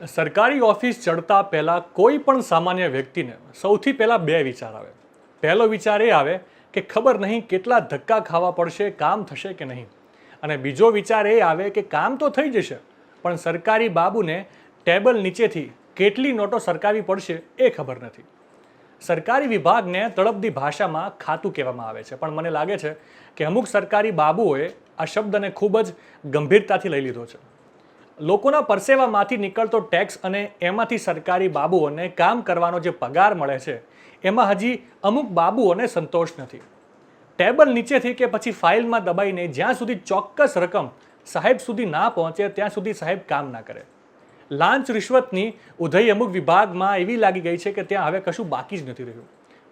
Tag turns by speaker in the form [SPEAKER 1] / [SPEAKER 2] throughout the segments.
[SPEAKER 1] સરકારી ઓફિસ ચડતા પહેલાં કોઈ પણ સામાન્ય વ્યક્તિને સૌથી પહેલાં બે વિચાર આવે. પહેલો વિચાર એ આવે કે ખબર નહીં કેટલા ધક્કા ખાવા પડશે, કામ થશે કે નહીં. અને બીજો વિચાર એ આવે કે કામ તો થઈ જશે, પણ સરકારી બાબુને ટેબલ નીચેથી કેટલી નોટો સરકાવી પડશે એ ખબર નથી. સરકારી વિભાગને તળપદી ભાષામાં ખાતું કહેવામાં આવે છે. પણ મને લાગે છે કે અમુક સરકારી બાબુઓએ આ શબ્દને ખૂબ જ ગંભીરતાથી લઈ લીધો છે. લોકોના પરસેવામાંથી નીકળતો ટેક્સ અને એમાંથી સરકારી બાબુઓને કામ કરવાનો જે પગાર મળે છે, એમાં હજી અમુક બાબુઓને સંતોષ નથી. ટેબલ નીચેથી કે પછી ફાઇલમાં દબાઈને જ્યાં સુધી ચોક્કસ રકમ સાહેબ સુધી ના પહોંચે, ત્યાં સુધી સાહેબ કામ ના કરે. લાંચ રિશ્વતની ઉધઈ અમુક વિભાગમાં એવી લાગી ગઈ છે કે ત્યાં હવે કશું બાકી જ નથી રહ્યું.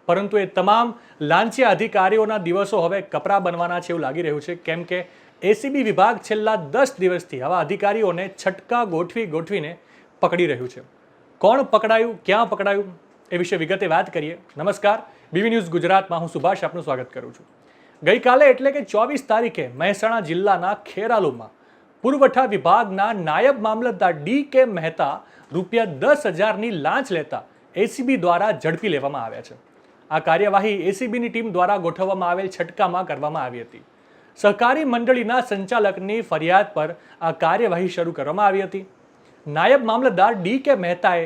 [SPEAKER 1] પરંતુ એ તમામ લાંચિયા અધિકારીઓના દિવસો હવે કપરા બનવાના છે એવું લાગી રહ્યું છે. કેમ કે એસીબી વિભાગ છેલ્લા દસ દિવસથી આવા અધિકારીઓને છટકા ગોઠવી ગોઠવીને પકડી રહ્યું છે. કોણ પકડાયું, ક્યાં પકડાયું, એ વિશે વિગતે વાત કરીએ. નમસ્કાર બીવી ન્યૂઝ ગુજરાતમાં હું સુભાષ આપનું સ્વાગત કરું છું. ગઈકાલે એટલે કે ચોવીસ તારીખે મહેસાણા જિલ્લાના ખેરાલુમાં પુરવઠા વિભાગના નાયબ મામલતદાર ડી કે મહેતા રૂપિયા દસ હજારની લાંચ લેતા એસીબી દ્વારા ઝડપી લેવામાં આવ્યા છે. આ કાર્યવાહી એસીબીની ટીમ દ્વારા ગોઠવવામાં આવેલ છટકામાં કરવામાં આવી હતી. સહકારી મંડળીના સંચાલકની ફરિયાદ પર આ કાર્યવાહી શરૂ કરવામાં આવી હતી. નાયબ મામલતદાર ડી કે મહેતાએ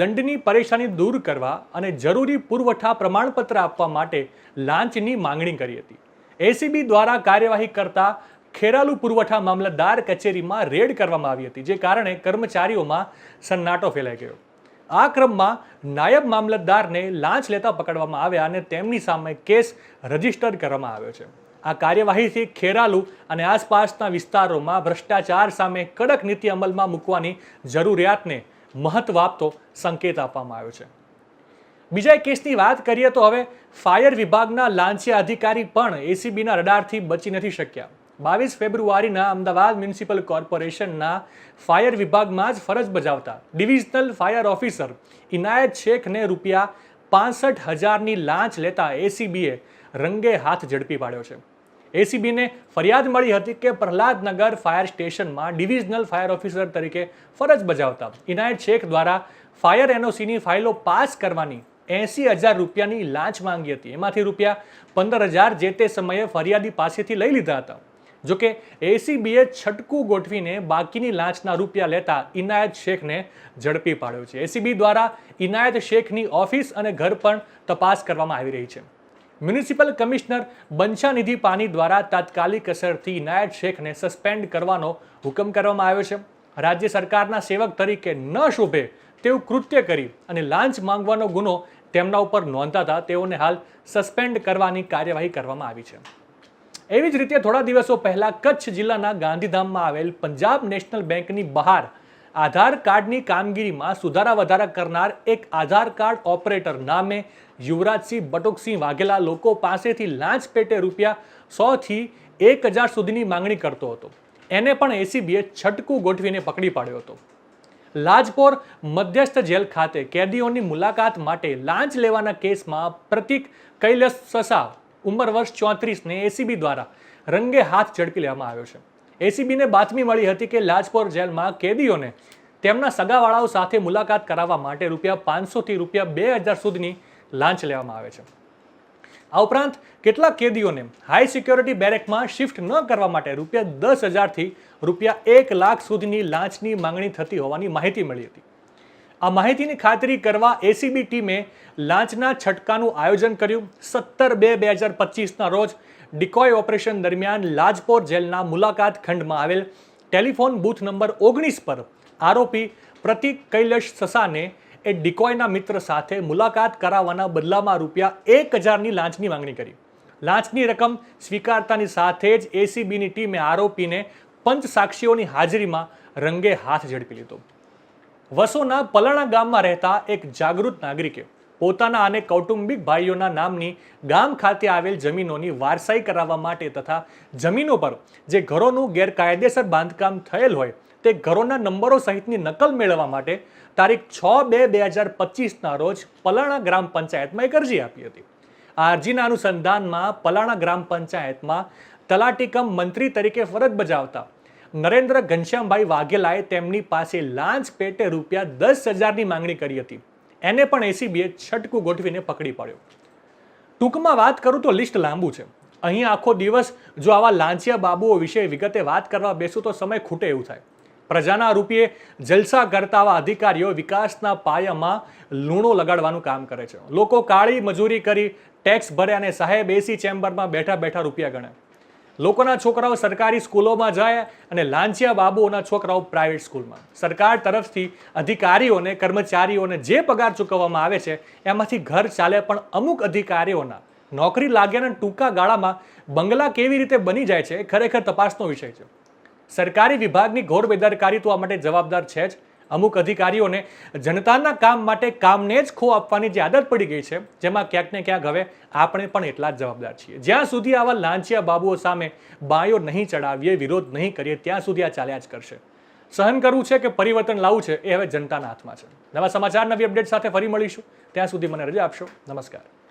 [SPEAKER 1] દંડની પરેશાની દૂર કરવા અને જરૂરી પુરવઠા પ્રમાણપત્ર આપવા માટે લાંચની માંગણી કરી હતી. એસીબી દ્વારા કાર્યવાહી કરતા ખેરાલુ પુરવઠા મામલતદાર કચેરીમાં રેડ કરવામાં આવી હતી, જે કારણે કર્મચારીઓમાં સન્નાટો ફેલાઈ ગયો. આ ક્રમમાં નાયબ મામલતદારને લાંચ લેતા પકડવામાં આવ્યા અને તેમની સામે કેસ રજિસ્ટર કરવામાં આવ્યો છે. આ કાર્યવાહીથી ખેરાલુ અને આસપાસના વિસ્તારોમાં ભ્રષ્ટાચાર સામે કડક નીતિ અમલમાં મૂકવાની જરૂરિયાતને મહત્વ આપતો સંકેત આપવામાં આવ્યો છે. બીજા એક કેસની વાત કરીએ તો હવે ફાયર વિભાગના લાંચિયા અધિકારી પણ એસીબીના રડારથી બચી નથી શક્યા. બાવીસ ફેબ્રુઆરીના અમદાવાદ મ્યુનિસિપલ કોર્પોરેશનના ફાયર વિભાગમાં જ ફરજ બજાવતા ડિવિઝનલ ફાયર ઓફિસર ઇનાયત શેખને રૂપિયા પાસઠ હજારની લાંચ લેતા એસીબીએ રંગે હાથ ઝડપી પાડ્યો છે. એસીબીને ફરિયાદ મળી હતી કે પ્રહલાદનગર ફાયર સ્ટેશનમાં ડિવિઝનલ ફાયર ઓફિસર તરીકે ફરજ બજાવતા ઇનાયત શેખ દ્વારા ફાયર એનઓસીની ફાઇલો પાસ કરવાની એંસી હજાર રૂપિયાની લાંચ માંગી હતી. એમાંથી રૂપિયા પંદર હજાર જે તે સમયે ફરિયાદી પાસેથી લઈ લીધા હતા. જોકે એસીબીએ છટકું ગોઠવીને બાકીની લાંચના રૂપિયા લેતા ઇનાયત શેખને ઝડપી પાડ્યો છે. એસીબી દ્વારા ઇનાયત શેખની ઓફિસ અને ઘર પણ તપાસ કરવામાં આવી રહી છે. મ્યુનિસિપલ કમિશનર બંછાનિધિ પાની દ્વારા તાત્કાલિક અસરથી ઇનાયત શેખને સસ્પેન્ડ કરવાનો હુકમ કરવામાં આવ્યો છે. રાજ્ય સરકારના સેવક તરીકે ન શોભે તેવું કૃત્ય કરી અને લાંચ માંગવાનો ગુનો તેમના ઉપર નોંધાતા તેઓને હાલ સસ્પેન્ડ કરવાની કાર્યવાહી કરવામાં આવી છે. એવી જ રીતે થોડા દિવસો પહેલા કચ્છ જિલ્લાના ગાંધીધામમાં આવેલ પંજાબ નેશનલ બેંકની બહાર આધાર કાર્ડની કામગીરીમાં સુધારા વધારા કરનાર એક આધાર કાર્ડ ઓપરેટર નામે યુવરાજસિંહ બટુકસિંહ વાઘેલા લોકો પાસેથી લાંચ પેટે રૂપિયા સોથી એક હજાર સુધીની માંગણી કરતો હતો. એને પણ એસીબીએ છટકું ગોઠવીને પકડી પાડ્યો હતો. લાજપોર મધ્યસ્થ જેલ ખાતે કેદીઓની મુલાકાત માટે લાંચ લેવાના કેસમાં પ્રતિક કૈલાસ સસા ઉંમર વર્ષ ચોત્રીસને એસીબી દ્વારા રંગે હાથ ઝડપી લેવામાં આવ્યો છે. એસીબીને બાતમી મળી હતી કે લાજપોર જેલમાં કેદીઓને તેમના સગાવાળાઓ સાથે મુલાકાત કરાવવા માટે રૂપિયા પાંચસોથી રૂપિયા બે હજાર સુધીની લાંચ લેવામાં આવે છે. આ ઉપરાંત કેટલાક કેદીઓને હાઈ સિક્યોરિટી બેરેકમાં શિફ્ટ ન કરવા માટે રૂપિયા દસ હજારથી રૂપિયા એક લાખ સુધીની લાંચની માંગણી થતી હોવાની માહિતી મળી હતી. આ માહિતીની ખાતરી કરવા એસીબી ટીમે લાંચના છટકાનું આયોજન કર્યું. સત્તર બે બે હજાર પચીસના રોજ ડિકોય ઓપરેશન દરમિયાન લાજપોર જેલના મુલાકાત ખંડમાં આવેલ ટેલિફોન બૂથ નંબર ઓગણીસ પર આરોપી પ્રતિક કૈલેશ સસાને એ ડિકોયના મિત્ર સાથે મુલાકાત કરાવવાના બદલામાં રૂપિયા એક હજારની લાંચની માંગણી કરી. લાંચની રકમ સ્વીકારતાની સાથે જ એસીબીની ટીમે આરોપીને પંચ સાક્ષીઓની હાજરીમાં રંગે હાથ ઝડપી લીધો. વસોના પલાણા ગામમાં રહેતા એક જાગૃત નાગરિકે પોતાના અને કૌટુંબિક ભાઈઓના નામની ગામ ખાતે આવેલ જમીનોની વારસાઈ કરાવવા માટે તથા જમીનો પર જે ઘરોનું ગેરકાયદેસર બાંધકામ થયેલ હોય તે ઘરોના નંબરો સહિતની નકલ મેળવવા માટે તારીખ છ બે બે હજાર પચીસના રોજ પલાણા ગ્રામ પંચાયતમાં એક અરજી આપી હતી. આ અરજીના અનુસંધાનમાં પલાણા ગ્રામ પંચાયતમાં તલાટીકમ મંત્રી તરીકે ફરજ બજાવતા નરેન્દ્ર ઘનશ્યામભાઈ વાઘેલાએ તેમની પાસે લાંચ પેટે રૂપિયા દસ હજારની માંગણી કરી હતી. એને પણ એસીબીએ છટકું ગોઠવીને પકડી પાડ્યો. ટૂંકમાં વાત કરું તો લિસ્ટ લાંબુ છે. અહીં આખો દિવસ જો આવા લાંચિયા બાબુઓ વિશે વિગતે વાત કરવા બેસું તો સમય ખૂટે એવું થાય. પ્રજાના રૂપિયે જલસા કરતા આવા અધિકારીઓ વિકાસના પાયામાં લૂણો લગાડવાનું કામ કરે છે. લોકો કાળી મજૂરી કરી ટેક્સ ભરે અને સાહેબ એસી ચેમ્બરમાં બેઠા બેઠા રૂપિયા ગણે લોકોના છોકરાઓ સરકારી સ્કૂલોમાં જાય અને લાંચિયા બાબુઓના છોકરાઓ પ્રાઇવેટ સ્કૂલમાં. સરકાર તરફથી અધિકારીઓને, કર્મચારીઓને જે પગાર ચૂકવવામાં આવે છે, એમાંથી ઘર ચાલે પણ અમુક અધિકારીઓના. નોકરી લાગ્યાના ટૂંકા ગાળામાં બંગલા કેવી રીતે બની જાય છે એ ખરેખર તપાસનો વિષય છે. સરકારી વિભાગની ઘોર બેદરકારી તો આ માટે જવાબદાર છે જ. અમુક અધિકારીઓને જનતાના કામ માટે કામને જ ખો આપવાની જે આદત પડી ગઈ છે, જેમાં ક્યાંક ને ક્યાંક હવે આપણે પણ એટલા જ જવાબદાર છીએ. જ્યાં સુધી આવા લાંચિયા બાબુઓ સામે બાયો નહીં ચડાવીએ, વિરોધ નહીં કરીએ, ત્યાં સુધી આ ચાલ્યા જ કરશે. સહન કરવું છે કે પરિવર્તન લાવવું છે, એ હવે જનતાના હાથમાં છે. નવા સમાચાર, નવી અપડેટ સાથે ફરી મળીશું. ત્યાં સુધી મને રજા આપશો. નમસ્કાર.